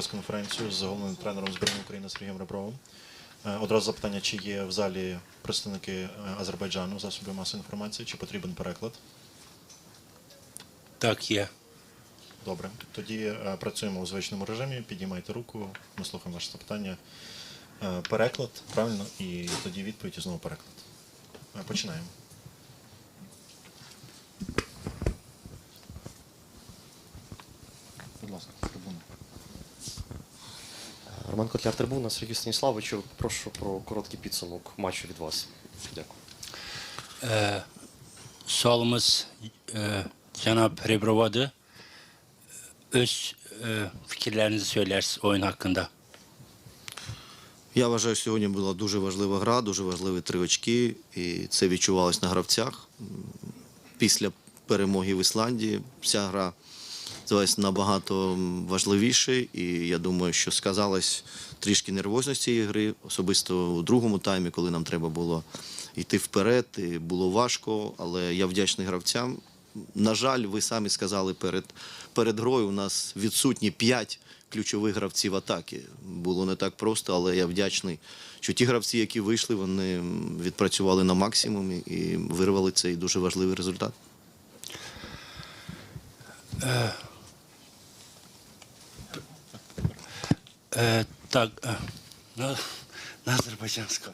прес-конференцію з головним тренером збірної України Сергієм Ребровим. Е, Одразу запитання, чи є в залі представники е, Азербайджану засобів масової інформації, чи потрібен переклад? Так, є. Добре. Тоді е, працюємо у звичному режимі. Підіймайте руку, ми слухаємо ваше запитання. Переклад, правильно, і тоді відповідь і знову переклад. Починаємо. Будь ласка, з трибуни. Роман Котляр, трибуна, Сергій Станіславовичу, прошу про короткий підсумок матчу від вас. Дякую. Ee, sualımız e, Cenab Rebrovadı. Öz e, fikirlerinizi söylersiniz oyun hakkında. Я вважаю, що сьогодні була дуже важлива гра, дуже важливі три очки, і це відчувалось на гравцях. Після перемоги в Ісландії вся гра здалась набагато важливіше, і я думаю, що сказалось трішки нервозність цієї гри, особисто у другому таймі, коли нам треба було йти вперед, і було важко, але я вдячний гравцям. На жаль, ви самі сказали перед, перед грою, у нас відсутні п'ять ключових гравців атаки. Було не так просто, але я вдячний, що ті гравці, які вийшли, вони відпрацювали на максимумі і вирвали цей дуже важливий результат. Na Azərbaycanska.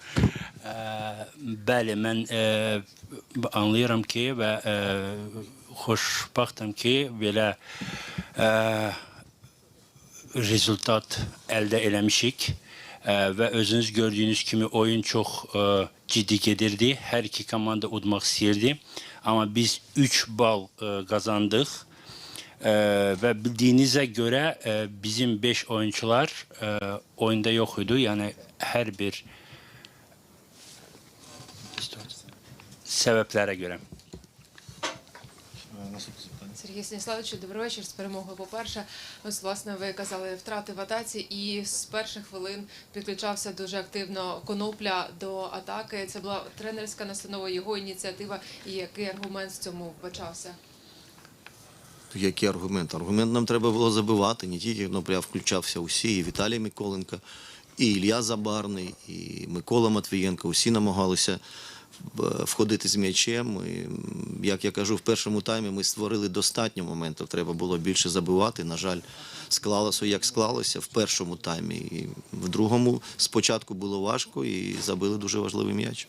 Ee, bəli, mən e, anlayıram ki və e, xoşbəxtəm ki, belə e, rezultat əldə eləmişik. Və özünüz gördüyünüz kimi oyun çox ciddi gedirdi. Hər iki komanda udmaq istəyirdi. Amma biz 3 bal qazandıq. Ee, ve bildiğinize göre e, bizim 5 oyuncular e, oyunda yok idi. Yani her bir sebeplere göre. Сергій Станіславовичу, добрий вечір. З перемогою. По-перше, ось власне ви казали втрати в атаці, і з перших хвилин підключався дуже активно конопля до атаки. Це була тренерська настанова, його ініціатива. І який аргумент в цьому вбачався? Який аргумент? Аргумент нам треба було забивати. Не тільки Кнопля включався усі, і Віталій Миколенко, і Ілля Забарний, і Микола Матвієнко. Усі намагалися е, входити з м'ячем. І, як я кажу, в першому таймі ми створили достатньо моментів. Треба було більше забивати. На жаль, склалося як склалося в першому таймі. І в другому спочатку було важко і забили дуже важливий м'яч.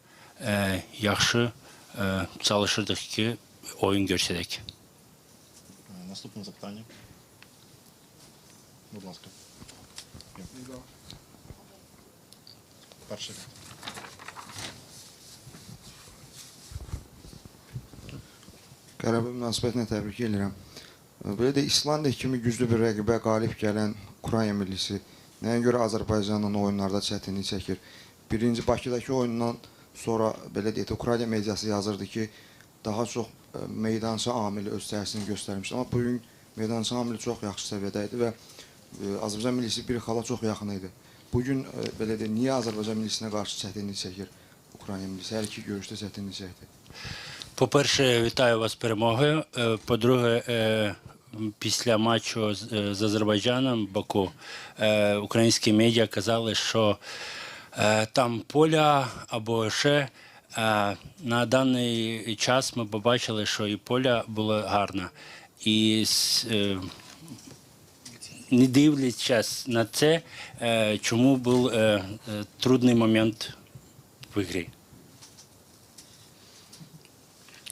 e, yaxşı e, çalışırdıq ki, oyun göstərək. Е, Наступне запитання. Будь ласка. Є. Перший. Qələbə münasibətinə təbrik edirəm. Belə də İslandiya kimi güclü bir rəqibə qalib gələn Ukrayna millisi nəyə görə Azərbaycanla oyunlarda çətinlik çəkir? Birinci Bakıdakı oyundan sonra belə deyək də Ukrayna mediası yazırdı ki, daha çox ə, amili öz təsirini göstərmişdi. Amma bu gün meydança amili çox yaxşı səviyyədə idi və Azərbaycan millisi bir xala çox yaxın idi. Bu gün belə də niyə Azərbaycan millisinə qarşı çətinlik çəkir Ukrayna millisi? Hər iki görüşdə çətinlik çəkdi. По-перше, вітаю вас з перемогою. Е, По-друге, е, після матчу з е, Азербайджаном Баку е, українські медіа казали, що е, там поля або ще. Е, На даний час ми побачили, що і поля було гарне. І е, не дивлячись на це, е, чому був е, е, трудний момент в грі.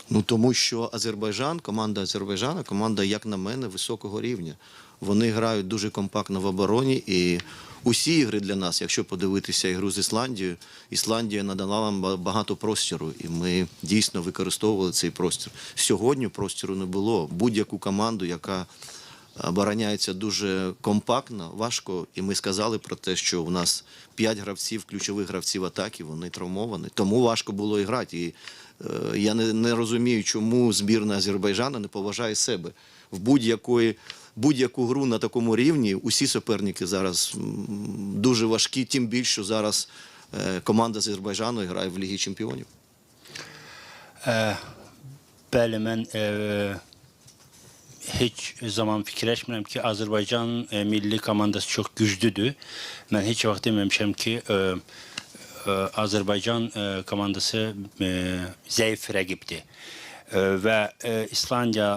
Ну тому що Азербайджан, команда Азербайджана, команда, як на мене, високого рівня. Вони грають дуже компактно в обороні, і усі ігри для нас, якщо подивитися ігру з Ісландією, Ісландія надала нам багато простіру, і ми дійсно використовували цей простір. Сьогодні простіру не було. Будь-яку команду, яка обороняється дуже компактно, важко. І ми сказали про те, що у нас п'ять гравців, ключових гравців атаки, вони травмовані. Тому важко було і грати. І е, я не, не розумію, чому збірна Азербайджану не поважає себе в будь-якої. Будь-яку гру на такому рівні усі суперники зараз дуже важкі, тим більше що зараз е, команда з Азербайджану грає в Лігі Чемпіонів. Bəli, mən e, heç zaman fikirləşmirəm ki, Azərbaycan e, milli komandası çox güclüdür. Mən heç vaxt deməmişəm ki, e, e, Azərbaycan e, komandası e, zəif rəqibdir. E, və e,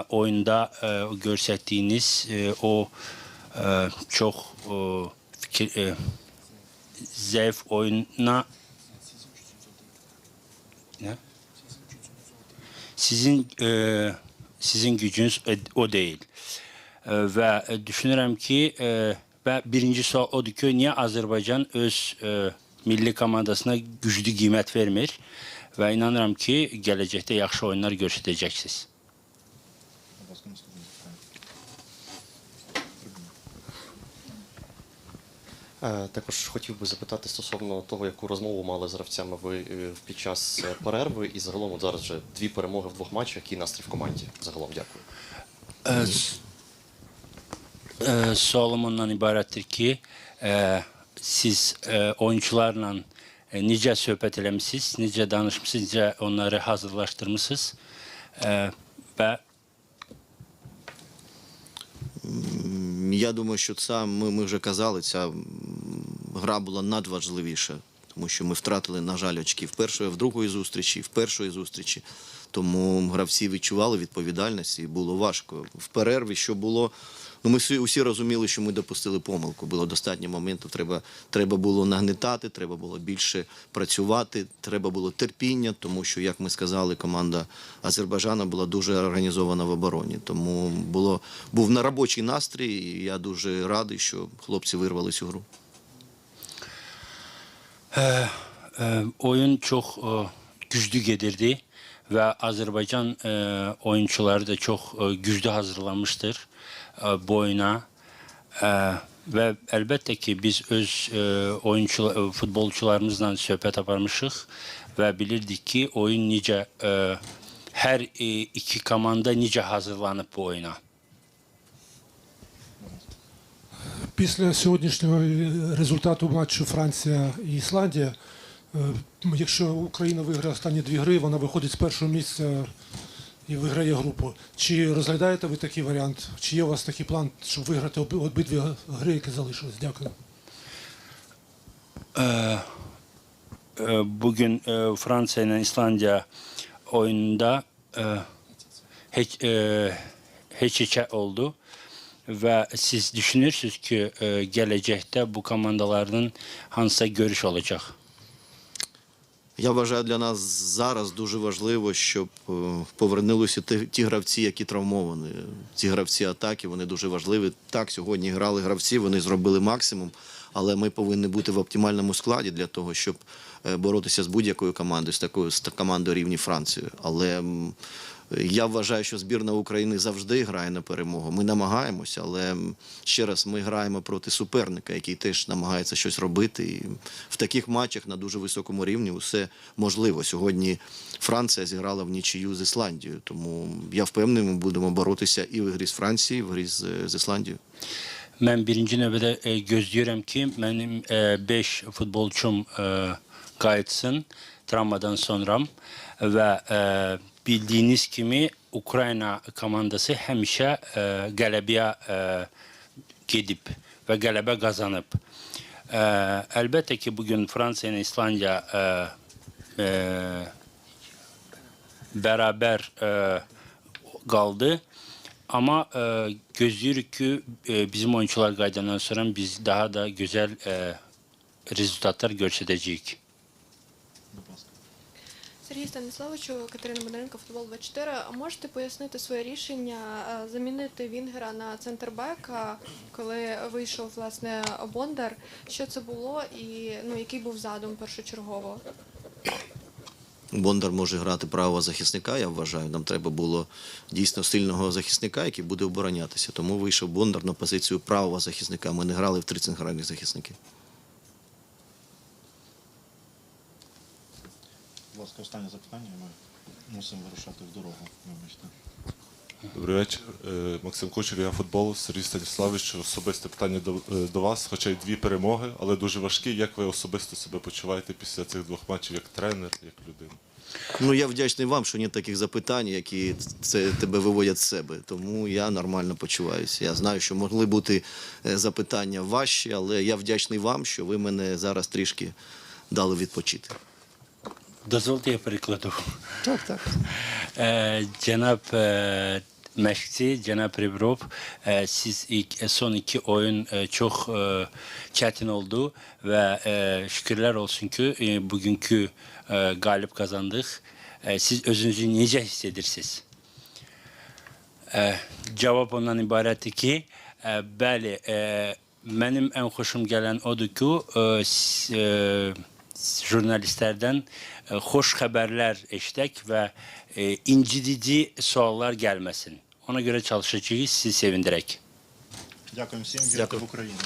oyunda e, o göstərdiyiniz e, o e, çox e, fikir e, oyuna nə? sizin e, sizin gücünüz e, o değil. E, və e, düşünürəm ki, e, və birinci sual odur ki, niyə Azərbaycan öz milli komandasına güclü qiymət vermir və inanıram ki, gələcəkdə yaxşı oyunlar göstərəcəksiniz. Е, Також хотів би запитати стосовно того, яку розмову мали з гравцями ви е, під час е, перерви, і загалом от зараз вже дві перемоги в двох матчах, який настрій в команді. Загалом дякую. Ə, s- ə, Sualım ondan ibarətdir ki, siz ə, necə söhbət eləmisiniz, necə danışmısınız, necə onları hazırlaşdırmısınız ə, və Я думаю, що це ми, ми вже казали, ця гра була надважливіша, тому що ми втратили, на жаль, очки в першої, в другої зустрічі, в першої зустрічі. Тому гравці відчували відповідальність і було важко. В перерві, що було. Ну, ми усі розуміли, що ми допустили помилку. Було достатньо моментів. Треба, треба було нагнетати, треба було більше працювати, треба було терпіння, тому що, як ми сказали, команда Азербайджану була дуже організована в обороні. Тому було, був на робочий настрій, і я дуже радий, що хлопці вирвали цю гру. Ə, oyun çox ə, güclü gedirdi və Azərbaycan ə, oyunçuları da çox ə, güclü hazırlanmışdır ə, bu oyuna. Ə, və əlbəttə ki, biz öz ə, oyunçu ə, futbolçularımızla söhbət aparmışıq və bilirdik ki, oyun necə ə, hər ə, iki komanda necə hazırlanıb bu oyuna. Після сьогоднішнього результату матчу Франція і Ісландія, е, якщо Україна виграє останні дві гри, вона виходить з першого місця і виграє групу. Чи розглядаєте ви такий варіант? Чи є у вас такий план, щоб виграти обидві гри, які залишились? Дякую. Bugün Fransa ile İslandiya oyununda hiç hiç oldu ve siz düşünürsünüz ki e, gelecekte bu komandaların hansısa görüş olacak. Я вважаю, для нас зараз дуже важливо, щоб е, повернулися ті, ті гравці, які травмовані. Ці гравці атаки, вони дуже важливі. Так, сьогодні грали гравці, вони зробили максимум, але ми повинні бути в оптимальному складі для того, щоб е, боротися з будь-якою командою, з такою з командою рівні Франції. Але я вважаю, що збірна України завжди грає на перемогу. Ми намагаємося, але ще раз ми граємо проти суперника, який теж намагається щось робити. І в таких матчах на дуже високому рівні усе можливо. Сьогодні Франція зіграла в нічию з Ісландією, тому я впевнений, ми будемо боротися і в грі з Францією, і в грі з, з Ісландією. Ben birinci növbədə gözləyirəm ki, mənim 5 futbolçum e, qayıtsın travmadan sonra və bildiyiniz kimi Ukrayna komandası həmişə e, qələbəyə e, gedib və qələbə qazanıb. E, əlbəttə ki, bu gün Fransa ilə İslandiya e, e, bərabər e, qaldı. Amma e, gözləyirik ki, e, bizim oyunçular qayıdandan sonra biz daha da gözəl e, rezultatlar göstərəcəyik. Сергій Станіславовичу, Катерина Бондаренко, футбол 24. А можете пояснити своє рішення е, замінити Вінгера на центрбека, коли вийшов власне Бондар? Що це було і ну який був задум першочергово? Бондар може грати правого захисника, я вважаю. Нам треба було дійсно сильного захисника, який буде оборонятися. Тому вийшов Бондар на позицію правого захисника. Ми не грали в три центральних захисники. Ласка, останнє запитання. Ми мусимо вирушати в дорогу. Вибачте. Добрий вечір. Е, Максим Кучер, я футбол. Сергій Станіславович, особисте питання до, е, до вас, хоча й дві перемоги, але дуже важкі. Як ви особисто себе почуваєте після цих двох матчів як тренер, як людина? Ну я вдячний вам, що нет таких запитань, які це тебе виводять з себе. Тому я нормально почуваюся. Я знаю, що могли бути е, запитання важчі, але я вдячний вам, що ви мене зараз трішки дали відпочити. Дозвольте я перекладу. Так, так. Ee, Cenap e, Meşkçi, Cenap Ribrov, e, siz ilk, e, son iki oyun e, çok e, çetin oldu ve e, şükürler olsun ki e, bugünkü e, galip kazandık. E, siz özünüzü nice hissedirsiniz? E, cevap ondan ibaretti ki, e, bəli, e, mənim ən xoşum gələn odur ki, e, s- e, jurnalistlərdən e, xoş xəbərlər eşidək və e, incidici suallar gəlməsin. Ona görə çalışacağıq sizi sevindirək. Дякуємо всім. Вірте Дякую. в Україну.